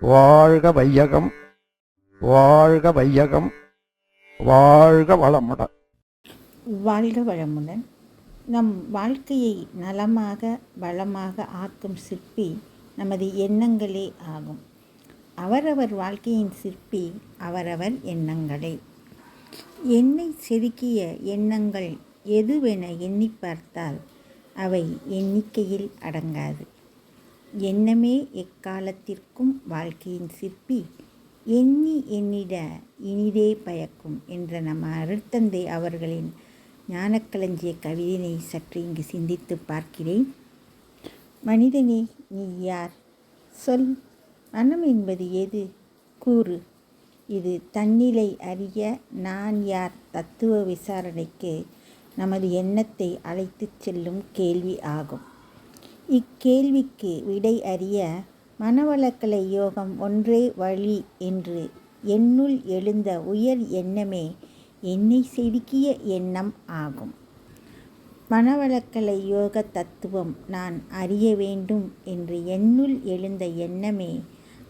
வாழ்க வையகம் வாழ்க வையகம் வாழ்க வளமுடன் வாழ்க வளமுடன். நம் வாழ்க்கையை நலமாக வளமாக ஆக்கும் சிற்பி நமது எண்ணங்களே ஆகும். அவரவர் வாழ்க்கையின் சிற்பி அவரவர் எண்ணங்களே. என்னை செதுக்கிய எண்ணங்கள் எதுவென எண்ணி பார்த்தால் அவை எண்ணிக்கையில் அடங்காது. எண்ணமே எக்காலத்திற்கும் வாழ்க்கையின் சிற்பி. எண்ணி எண்ணிட இனிதே பயக்கும் என்ற நம்ம அருட்தந்தை அவர்களின் ஞானக்களஞ்சிய கவிதையை சற்று இங்கு சிந்தித்து பார்க்கிறேன். மனிதனே நீ யார்? சொல். மனம் என்பது எது கூறு. இது தன்னிலை அறிய நான் யார்? தத்துவ விசாரணைக்கு நமது எண்ணத்தை அழைத்துச் செல்லும் கேள்வி ஆகும். இக்கேள்விக்கு விடை அறிய மனவளக்கலை யோகம் ஒன்றே வழி என்று என்னுள் எழுந்த உயர் எண்ணமே என்னை செதுக்கிய எண்ணம் ஆகும். மனவளக்கலை யோக தத்துவம் நான் அறிய வேண்டும் என்று என்னுள் எழுந்த எண்ணமே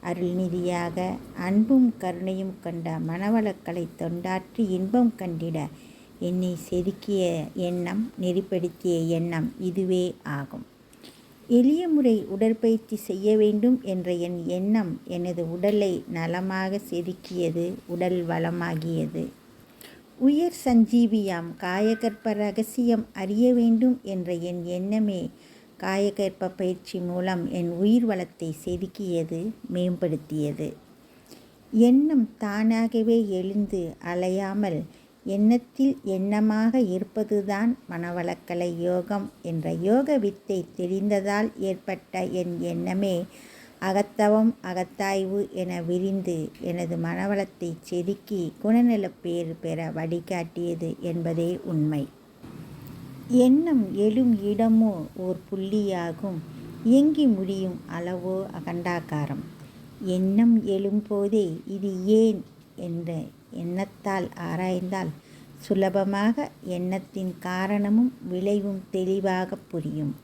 அருள்நிதியாக அன்பும் கருணையும் கொண்ட மனவளக்கலை தொண்டாற்றி இன்பம் கண்டிட என்னை செதுக்கிய எண்ணம் நெறிப்படுத்திய எண்ணம் இதுவே ஆகும். எளிய முறை உடற்பயிற்சி செய்ய வேண்டும் என்ற என் எண்ணம் எனது உடலை நலமாக செதுக்கியது உடல் வளமாகியது. உயர் சஞ்சீவியாம் காயகற்ப ரகசியம் அறிய வேண்டும் என்ற என் எண்ணமே காயகற்ப பயிற்சி மூலம் என் உயிர் வளத்தை செதுக்கியது மேம்படுத்தியது. எண்ணம் தானாகவே எழுந்து அலையாமல் எண்ணத்தில் எண்ணமாக இருப்பதுதான் மனவளக்கலை யோகம் என்ற யோக வித்தை தெரிந்ததால் ஏற்பட்ட என் எண்ணமே அகத்தவம் அகத்தாய்வு என விரிந்து எனது மனவளத்தை செதுக்கி குணநலப்பேறு பெற வழிகாட்டியது என்பதே உண்மை. எண்ணம் எழும் இடமோ ஓர் புள்ளியாகும். இயங்கி முடியும் அளவோ அகண்டாகாரம் எண்ணம் எழும்போதே இது ஏன் என்ற எண்ணத்தால் ஆராய்ந்தால் சுலபமாக எண்ணத்தின் காரணமும் விளைவும் தெளிவாக புரியும்.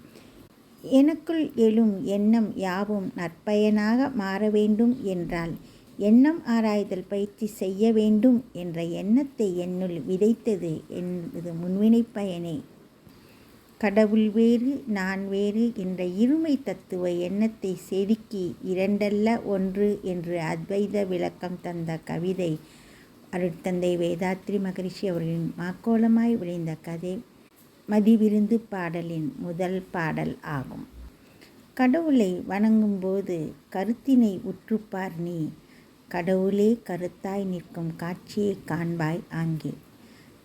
எனக்குள் எழும் எண்ணம் யாவும் நற்பயனாக மாற வேண்டும் என்றால் எண்ணம் ஆராய்தல் பயிற்சி செய்ய வேண்டும் என்ற எண்ணத்தை என்னுள் விதைத்தது என்பது முன்வினை பயனே. கடவுள் வேறு நான் வேறு என்ற இருமை தத்துவ எண்ணத்தை செதுக்கி இரண்டல்ல ஒன்று என்று அத்வைத விளக்கம் தந்த கவிதை அருட்தந்தை வேதாத்ரி மகரிஷி அவர்களின் மாக்கோலமாய் விளைந்த கதை மதிவிருந்து பாடலின் முதல் பாடல் ஆகும். கடவுளை வணங்கும்போது கருத்தினை உற்றுப்பார் நீ. கடவுளே கருத்தாய் நிற்கும் காட்சியை காண்பாய் ஆங்கே.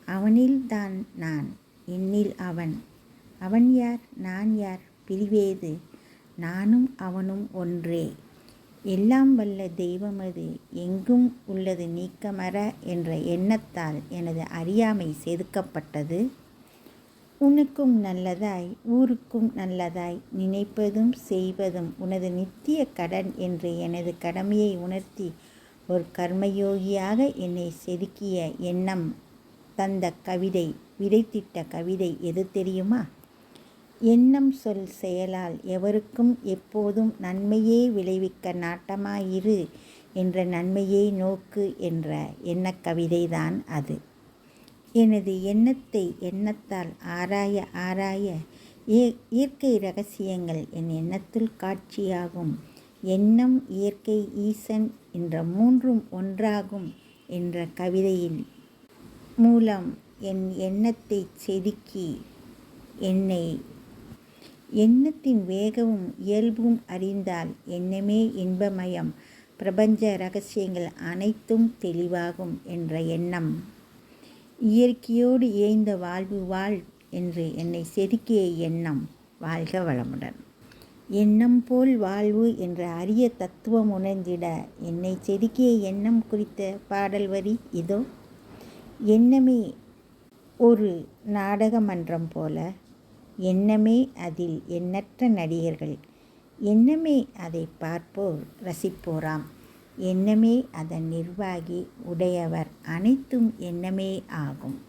அவனில்தான் நான் என்னில் அவன். அவன் யார் நான் யார் பிரிவேது. நானும் அவனும் ஒன்றே. எல்லாம் வல்ல தெய்வமது எங்கும் உள்ளது நீக்கமர என்ற எண்ணத்தால் எனது அறியாமை செதுக்கப்பட்டது. உனக்கும் நல்லதாய் ஊருக்கும் நல்லதாய் நினைப்பதும் செய்வதும் உனது நித்திய கடன் என்று எனது கடமையை உணர்த்தி ஒரு கர்மயோகியாக என்னை செதுக்கிய எண்ணம் தந்த கவிதை விதைத்திட்ட கவிதை எது தெரியுமா? எண்ணம் சொல் செயலால் எவருக்கும் எப்போதும் நன்மையே விளைவிக்க நாட்டமாயிரு என்ற நன்மையை நோக்கு என்ற எண்ணக் கவிதைதான் அது. எனது எண்ணத்தை எண்ணத்தால் ஆராய ஆராய இயற்கை ரகசியங்கள் என் எண்ணத்தில் காட்சியாகும். எண்ணம் இயற்கை ஈசன் என்ற மூன்றும் ஒன்றாகும் என்ற கவிதையின் மூலம் என் எண்ணத்தை செதுக்கி என்னை எண்ணத்தின் வேகமும் இயல்பும் அறிந்தால் எண்ணமே இன்பமயம். பிரபஞ்ச ரகசியங்கள் அனைத்தும் தெளிவாகும் என்ற எண்ணம். இயற்கையோடு இயைந்த வாழ்வு வாழ் என்று என்னை செதுக்கிய எண்ணம். வாழ்க வளமுடன். எண்ணம் போல் வாழ்வு என்ற அரிய தத்துவம் உணர்ந்திட என்னை செதுக்கிய எண்ணம் குறித்த பாடல் வரி இதோ. எண்ணமே ஒரு நாடக மன்றம் போல எண்ணமே அதில் எண்ணற்ற நடிகர்கள். எண்ணமே அதை பார்ப்போர் ரசிப்போராம். எண்ணமே அதன் நிர்வாகி உடையவர் அனைத்தும் எண்ணமே ஆகும்.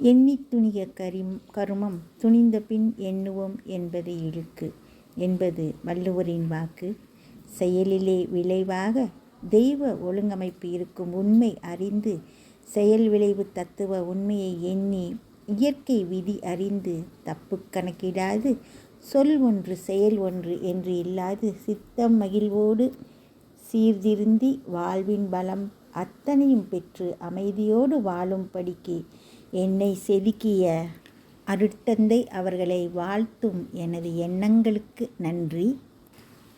எண்ணி துணிய கரிம் கருமம் துணிந்த பின் எண்ணுவோம் என்பது இழுக்கு. என்பது வள்ளுவரின் வாக்கு. செயலிலே விளைவாக தெய்வ ஒழுங்கமைப்பு இருக்கும் உண்மை அறிந்து செயல் விளைவு தத்துவ உண்மையை எண்ணி இயற்கை விதி அறிந்து தப்பு கணக்கிடாது. சொல் ஒன்று செயல் ஒன்று என்று இல்லாது சித்தம் மகிழ்வோடு சீர்திருந்தி வாழ்வின் பலம் அத்தனையும் பெற்று அமைதியோடு வாழும்படிக்கு என்னை செதுக்கிய அருட்தந்தை அவர்களை வாழ்த்தும் எனது எண்ணங்களுக்கு நன்றி.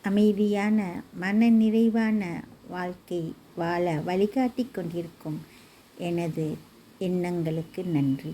அமைதியான மன நிறைவான வாழ்க்கை வாழ வழிகாட்டி கொண்டிருக்கும் எனது எண்ணங்களுக்கு நன்றி.